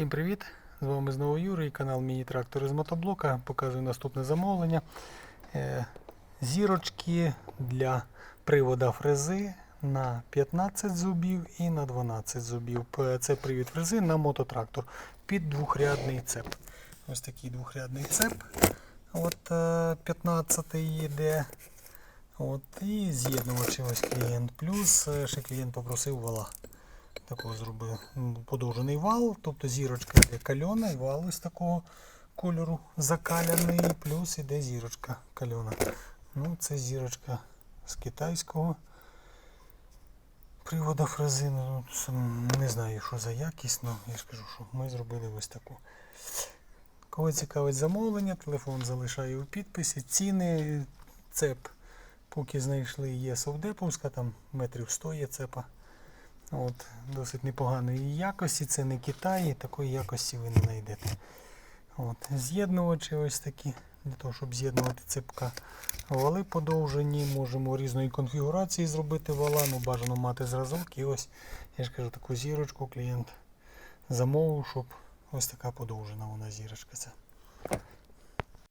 Всім привіт! З вами знову Юрій, канал Міні-трактори з мотоблока. Показую наступне замовлення. Е, Зірочки для привода фрези на 15 зубів і на 12 зубів. Це привід фрези на мототрактор під двохрядний цеп. Ось такий двохрядний цеп. От е, 15 йде. От, і з'єднувачі ось клієнт. Плюс е, ще клієнт попросив вала. Такого зробив подовжений вал, тобто зірочка йде кальона і вал ось такого кольору закаляний, плюс іде зірочка кальона. Ну, це зірочка з китайського привода фрези. Ну, не знаю, що за якість, але я ж кажу, що ми зробили ось таку. Кого цікавить замовлення, телефон залишаю у підписі. Ціни, цеп, поки знайшли, є совдеповська, там метрів 100 є цепа. От, досить непоганої якості, це не Китай, такої якості ви не знайдете. От, з'єднувачі ось такі, для того, щоб з'єднувати цепка. Вали подовжені, можемо різної конфігурації зробити вала, ну бажано мати зразок. І ось, я ж кажу, таку зірочку клієнт замовив, щоб ось така подовжена вона зірочка. Ця.